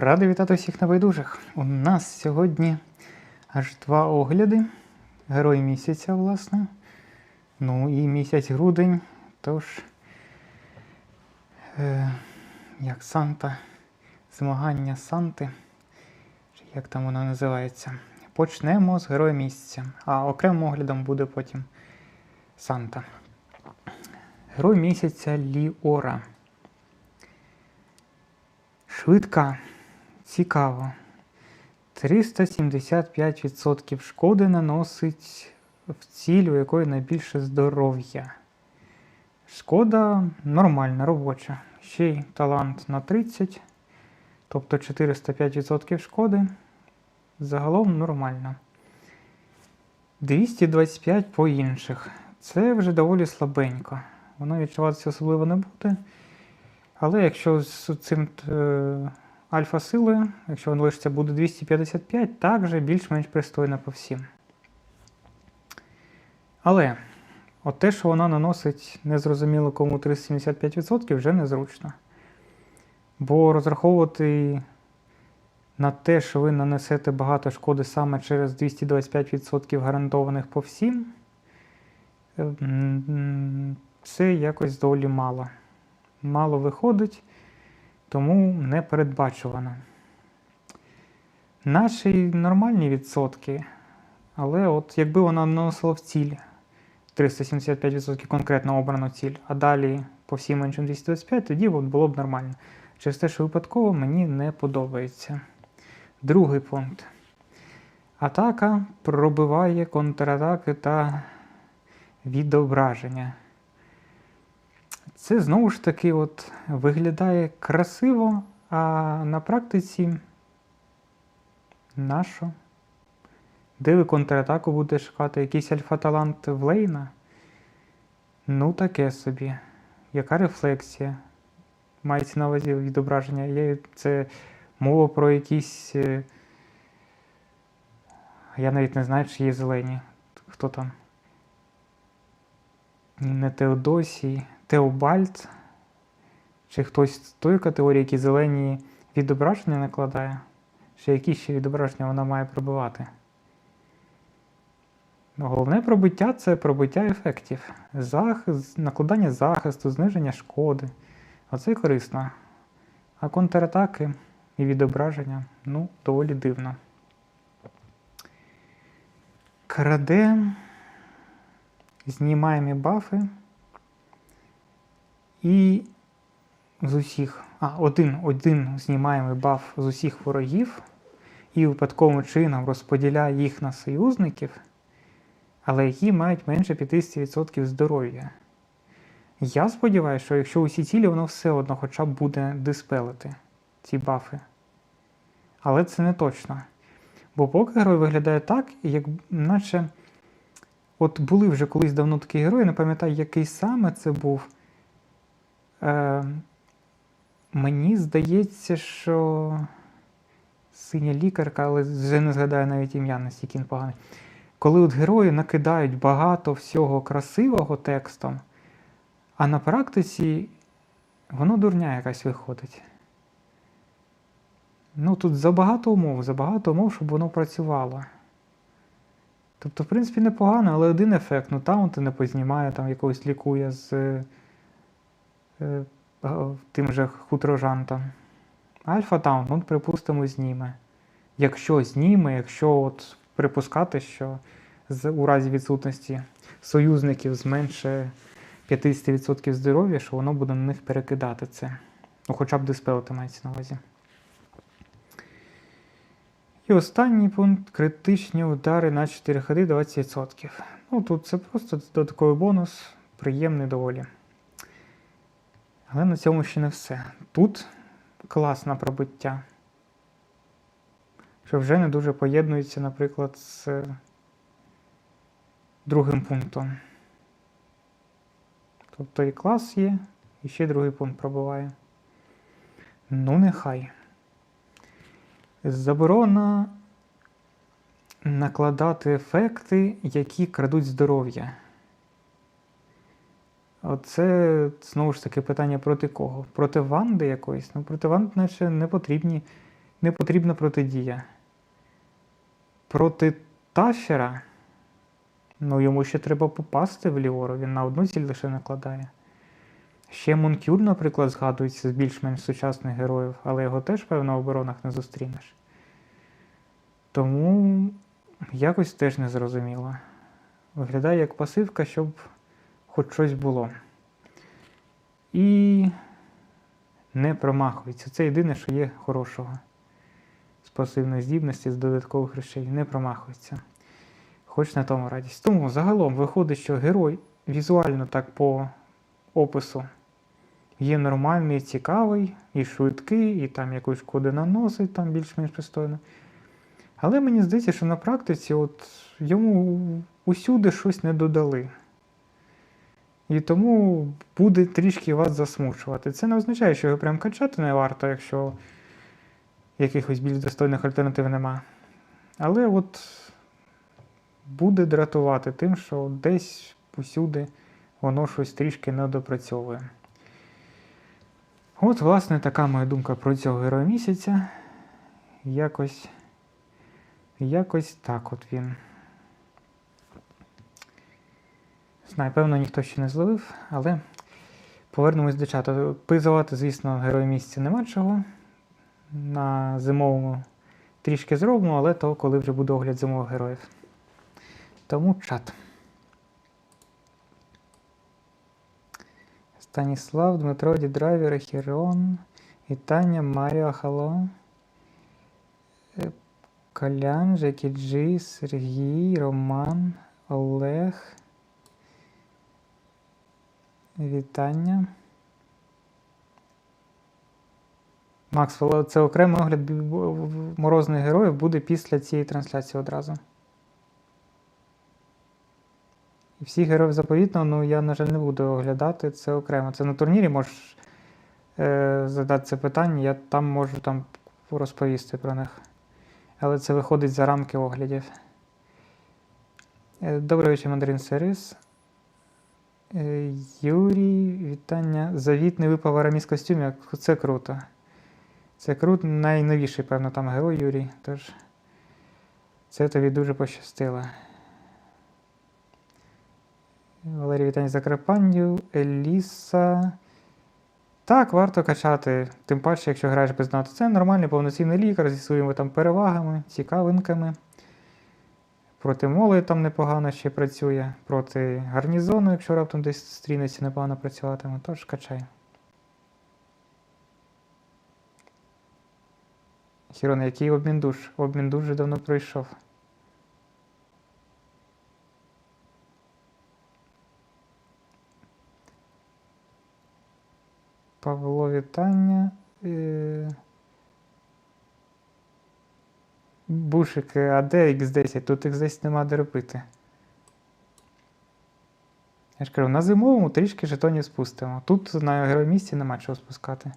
Радий вітати всіх небайдужих. У нас сьогодні аж два огляди. Герой місяця, власне. Ну і місяць грудень. Тож, е, як Санта, змагання Санти. Чи як там воно називається? Почнемо з героя місяця. А окремим оглядом буде потім Санта. Герой місяця Ліора. Швидка. Цікаво. 375% шкоди наносить в ціль, у якої найбільше здоров'я. Шкода нормальна, робоча. Ще й талант на 30, тобто 405% шкоди. Загалом нормально. 225 по інших. Це вже доволі слабенько. Воно відчуватися особливо не буде. Але якщо з цим альфа-силою, якщо воно лишиться буде 255, також більш-менш пристойно по всім. Але от те, що вона наносить незрозуміло кому 375%, вже незручно. Бо розраховувати на те, що ви нанесете багато шкоди саме через 225% гарантованих по всім, е, це якось доволі мало. Мало виходить, тому не передбачувано. Наші нормальні відсотки, але от якби вона наносила в ціль 375% конкретно обрану ціль, а далі по всім іншим 225, тоді от було б нормально. Через те, що випадково мені не подобається. Другий пункт. Атака пробиває контратаки та відображення. Це знову ж таки от виглядає красиво, а на практиці нащо? Де ви контратаку будете шукати? Якийсь альфа-талант Влейна? Ну, таке собі. Яка рефлексія? Мається на увазі відображення. Це мова про якісь. е, Я навіть не знаю, чи є зелені. Хто там? Не Теодосій. Теобальд, чи хтось з тої категорії, які зелені відображення накладає, чи які ще відображення вона має пробивати. Ну, Головне пробиття це пробиття ефектів. Захист, накладання захисту, зниження шкоди. Оце корисно. А контратаки і відображення ну, доволі дивно. Краде, знімаємо бафи. І з усіх, а, один один знімаємо баф з усіх ворогів і випадковим чином розподіляє їх на союзників, але які мають менше 50% здоров'я. Я сподіваюся, що якщо усі цілі, воно все одно хоча б буде диспелити ці бафи. Але це не точно. Бо поки герой виглядає так, як наче от були вже колись давно такі герої, не пам'ятаю, який саме це був. Е, Мені здається, що синя лікарка, але вже не згадаю навіть ім'я, настільки він поганий. Коли от герої накидають багато всього красивого текстом, а на практиці воно дурня якась виходить. Ну, тут забагато умов, забагато умов, щоб воно працювало. Тобто, в принципі, непогано, але один ефект, ну таунти не познімає, там якогось лікує з. Е, тим же хутрожантам. Альфа Таун, ну, припустимо, зніме. Якщо зніме, якщо от припускати, що з, у разі відсутності союзників зменше 50% здоров'я, що воно буде на них перекидати це. Ну, хоча б диспелити мається на увазі. І останній пункт критичні удари на 4 ходи 20%. Ну, тут це просто додатковий бонус, приємний доволі. Але на цьому ще не все. Тут класне пробиття, що вже не дуже поєднується, наприклад, з другим пунктом. Тобто і клас є, і ще другий пункт пробиває. Ну, нехай. Заборона накладати ефекти, які крадуть здоров'я. Оце знову ж таки питання проти кого? Проти Ванди якоїсь? Ну, проти Ванди наче не потрібні не потрібна протидія. Проти Тафера, ну йому ще треба попасти в Ліору, він на одну ціль лише накладає. Ще Монкюр, наприклад, згадується з більш-менш сучасних героїв, але його теж, певно, в оборонах не зустрінеш. Тому якось теж не зрозуміло. Виглядає як пасивка, щоб хоч щось було. І не промахується. Це єдине, що є хорошого. З пасивної здібності, з додаткових речей, не промахується. Хоч на тому радість. Тому загалом виходить, що герой візуально так по опису є нормальний, цікавий, і швидкий, і там якусь шкоди наносить, там більш-менш пристойно. Але мені здається, що на практиці от йому усюди щось не додали. І тому буде трішки вас засмучувати. Це не означає, що його прям качати не варто, якщо якихось більш достойних альтернатив нема. Але от буде дратувати тим, що десь усюди воно щось трішки не допрацьовує. От, власне, така моя думка про цього героя місяця. Якось, якось так от він. Знаю, певно, ніхто ще не зловив, але повернемось до чату. Призивати, звісно, героя місяця нема чого. На зимовому трішки зробимо, але то коли вже буде огляд зимових героїв. Тому чат. Станіслав, Дмитро, Дідрайвер, Хірон, Ітання, Маріо, Хало, Колян, Жекі Джі, Сергій, Роман, Олег. Вітання. Макс, це окремий огляд морозних героїв буде після цієї трансляції одразу. І всіх героїв заповітного, ну я, на жаль, не буду оглядати це окремо. Це на турнірі можеш е, задати це питання, я там можу там розповісти про них. Але це виходить за рамки оглядів. Е, Добрий вечір, Мандарин Сервіс. Е, Юрій, вітання. Завіт не випав араміс костюмі. Це круто. Це круто, найновіший, певно, там герой Юрій. Тож це тобі дуже пощастило. Валерій вітання Закарпандю, Еліса. Так, варто качати. Тим паче, якщо граєш без НАТО. Це нормальний повноцінний лікар зі своїми там перевагами, цікавинками. Проти молої там непогано ще працює, проти гарнізону, якщо раптом десь стрінеться, непогано працюватиме, тож качай. Хірон, який обмін душ? Обмін душ вже давно пройшов. Павло, вітання. Е... Бушики, а де X10? Тут X10 нема де робити. Я ж кажу, на зимовому трішки жетонів спустимо. Тут на геромісці нема чого спускати.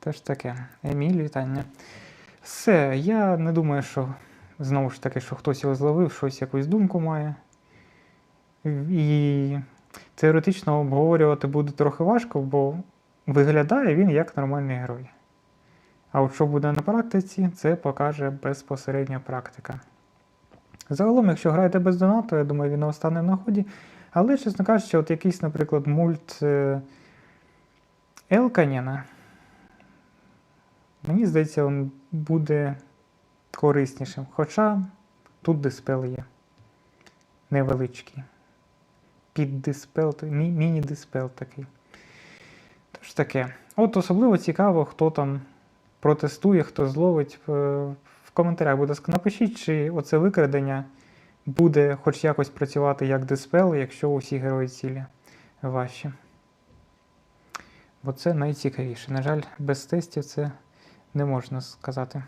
Тож таке. Еміль, вітання. Все, я не думаю, що знову ж таки, що хтось його зловив, щось якусь думку має. І теоретично обговорювати буде трохи важко, бо виглядає він як нормальний герой. А от що буде на практиці, це покаже безпосередня практика. Загалом, якщо граєте без донату, я думаю, він остане в нагоді. Але, чесно кажучи, от якийсь, наприклад, мульт е, Елканіна, мені здається, він буде кориснішим. Хоча тут диспел є. Невеличкий. Піддиспел, мі- міні-диспел такий. Тож таке. От особливо цікаво, хто там протестує, хто зловить. В, в коментарях, будь ласка, напишіть, чи оце викрадення буде хоч якось працювати як диспел, якщо усі герої цілі ваші. Бо це найцікавіше. На жаль, без тестів це не можна сказати.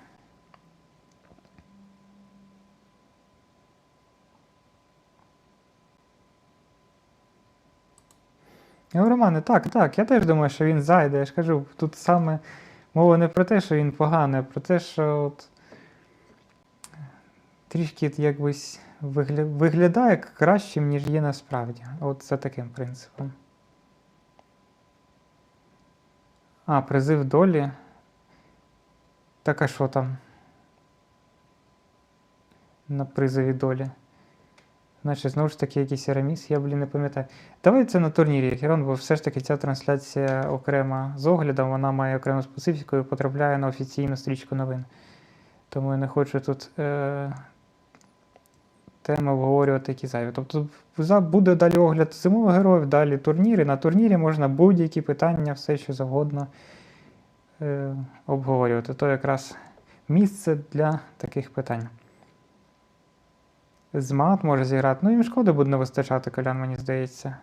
Романе, так, так, я теж думаю, що він зайде. Я ж кажу, тут саме Мова не про те, що він поганий, а про те, що от трішки якось вигля... виглядає кращим, ніж є насправді. От за таким принципом. А, призив долі. Так а що там? На призові долі. Значить, знову ж таки, якийсь Араміс, я, блін, не пам'ятаю. Давай це на турнірі Херон, бо все ж таки ця трансляція окрема з оглядом, вона має окрему специфіку і потрапляє на офіційну стрічку новин. Тому я не хочу тут е, теми обговорювати які зайві. Тобто буде далі огляд зимових героїв, далі турніри. На турнірі можна будь-які питання, все що завгодно е, обговорювати. То якраз місце для таких питань. З мат може зіграти. Ну, їм шкоди буде не вистачати колян, мені здається.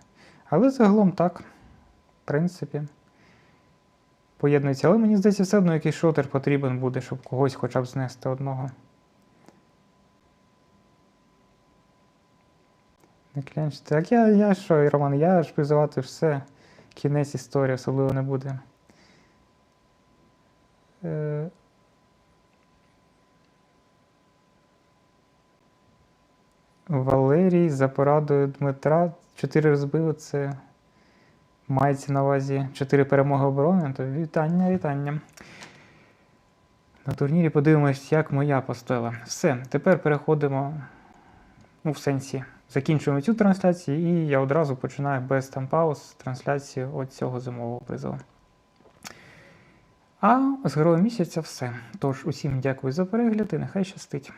Але загалом так, в принципі, поєднується. Але мені здається, все одно якийсь шотер потрібен буде, щоб когось хоча б знести одного. Не клянч. Так я, я що, Роман, я ж призивати все. Кінець історії особливо не буде. Е, Валерій за порадою Дмитра. Чотири розбили це. Мається на увазі чотири перемоги оборони. То вітання, вітання. На турнірі подивимось, як моя постояла. Все, тепер переходимо. Ну, в сенсі, закінчуємо цю трансляцію, і я одразу починаю без там пауз трансляцію от цього зимового призову. А з героєм місяця все. Тож, усім дякую за перегляд і нехай щастить.